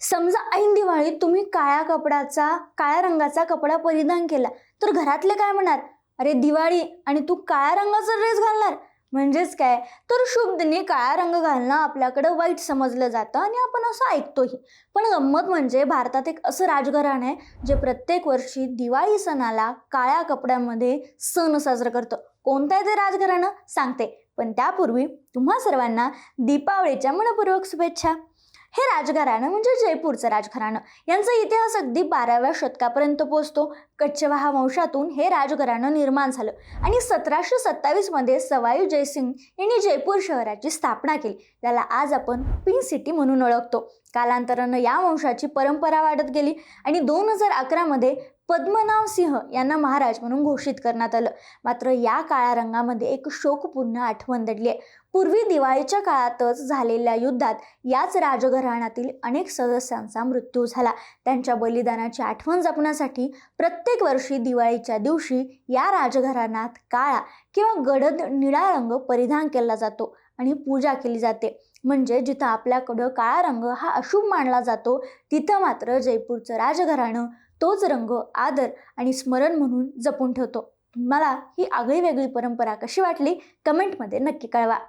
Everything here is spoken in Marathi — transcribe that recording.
समजा ऐन दिवाळीत तुम्ही काळ्या कपड्याचा काळ्या रंगाचा कपडा परिधान केला तर घरातले काय म्हणणार? अरे दिवाळी आणि तू काळ्या रंगाचा ड्रेस घालणार? म्हणजेच काय? तर शुभ दिनी काळा रंग घालणं आपल्याकडं वाईट समजलं जातं आणि आपण असं ऐकतोही. पण गंमत म्हणजे भारतात एक असं राजघराणं आहे जे प्रत्येक वर्षी दिवाळी सणाला काळ्या कपड्यामध्ये सण साजरं करतं. कोणतं आहे ते राजघराणं? सांगते. पण त्यापूर्वी तुम्हा सर्वांना दीपावलीच्या मनपूर्वक शुभेच्छा. हे राजघराणं म्हणजे जयपूरचं राजघराणं. यांचा इतिहास अगदी बाराव्या शतकापर्यंत पोहोचतो. कच्छवाहा वंशातून हे राजघराणं निर्माण झालं आणि सतराशे सत्तावीसमध्ये सवाई जयसिंग यांनी जयपूर शहराची स्थापना केली. त्याला आज आपण पिंक सिटी म्हणून ओळखतो. कालांतरानं या वंशाची परंपरा वाढत गेली आणि दोन हजार अकरामध्ये पद्मनाभ सिंह यांना महाराज म्हणून घोषित करण्यात आलं. मात्र या काळ्या रंगामध्ये एक शोकपूर्ण आठवण दडली आहे. पूर्वी दिवाळीच्या काळातच झालेल्या युद्धात याच राजघराण्यातील अनेक सदस्यांचा मृत्यू झाला. त्यांच्या बलिदानाची आठवण जपण्यासाठी प्रत्येक वर्षी दिवाळीच्या दिवशी या राजघराण्यात काळा किंवा गडद निळा रंग परिधान केला जातो आणि पूजा केली जाते. म्हणजे जिथं आपल्याकडं काळा रंग हा अशुभ मानला जातो तिथं मात्र जयपूरचं राजघराणं तोच रंग आदर आणि स्मरण म्हणून जपून ठेवतो. तुम्हाला ही आगळी वेगळी परंपरा कशी वाटली? कमेंटमध्ये नक्की कळवा.